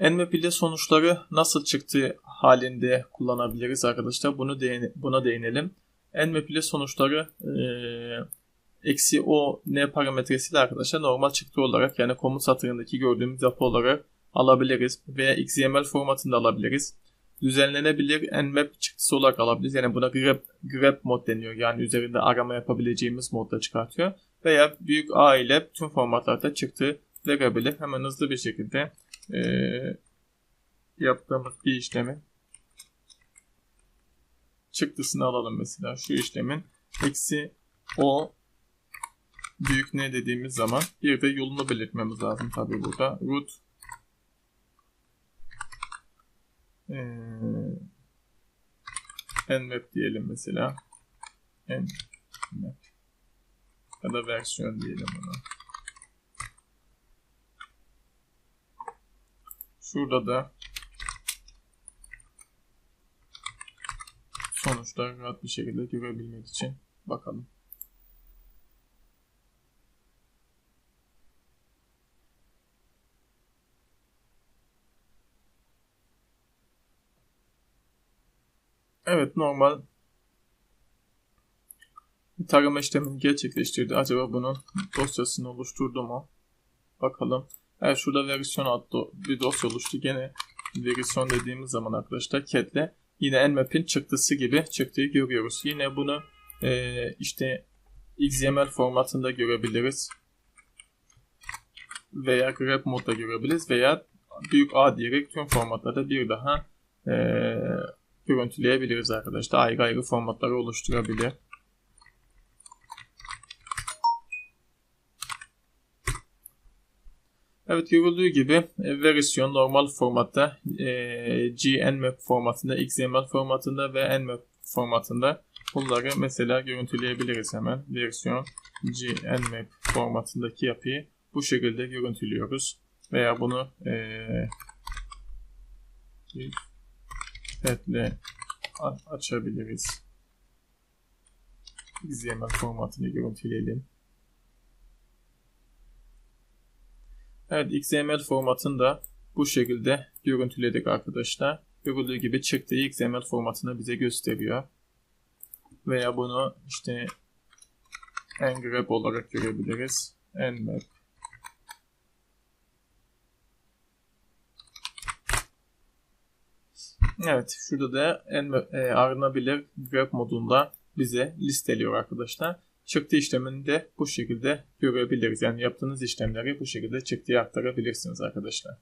Nmap ile sonuçları nasıl çıktığı halinde kullanabiliriz arkadaşlar. Bunu değine, buna değinelim. Nmap ile sonuçları eksi o n parametresiyle arkadaşlar normal çıktı olarak yani komut satırındaki gördüğümüz yapı olarak alabiliriz veya XML formatında alabiliriz. Düzenlenebilir Nmap çıktısı olarak alabiliriz. Yani buna grep, grep mod deniyor. Yani üzerinde arama yapabileceğimiz modda çıkartıyor. Veya büyük A ile tüm formatlarda çıktı verebilir. Hemen hızlı bir şekilde e, yaptığımız bir işlemi çıktısını alalım mesela. Şu işlemin eksi o büyük ne dediğimiz zaman bir de yolunu belirtmemiz lazım tabi burada. Root ee, nmap diyelim mesela. nmap ya da versiyon diyelim buna. Şurada da sonuçlar rahat bir şekilde görebilmek için bakalım. Evet normal bir tarama işlemini gerçekleştirdi. Acaba bunun dosyasını oluşturdu mu? Bakalım. Evet şurada versiyon adlı bir dosya oluştu. Gene versiyon dediğimiz zaman arkadaşlar catle yine nmap'in çıktısı gibi çıktığı görüyoruz. Yine bunu e, işte XML formatında görebiliriz. Veya grep modda görebiliriz veya büyük A diyerek tüm formatlarda bir daha e, görüntüleyebiliriz arkadaşlar. Ayrı ayrı formatları oluşturabilir. Evet görüldüğü gibi e, versiyon normal formatta e, GNMap formatında, XML formatında ve Nmap formatında bunları mesela görüntüleyebiliriz hemen. Versiyon GNMap formatındaki yapıyı bu şekilde görüntülüyoruz. Veya bunu e, petle açabiliriz. XML formatını görüntüleyelim. Evet XML formatını da bu şekilde görüntüledik arkadaşlar. Görüldüğü gibi çıktığı XML formatını bize gösteriyor. Veya bunu işte ngrep olarak görebiliriz. nmap Evet şurada da e, aranabilir grep modunda bize listeliyor arkadaşlar çıktı işlemini de bu şekilde görebiliriz. Yani yaptığınız işlemleri bu şekilde çıktıya aktarabilirsiniz arkadaşlar.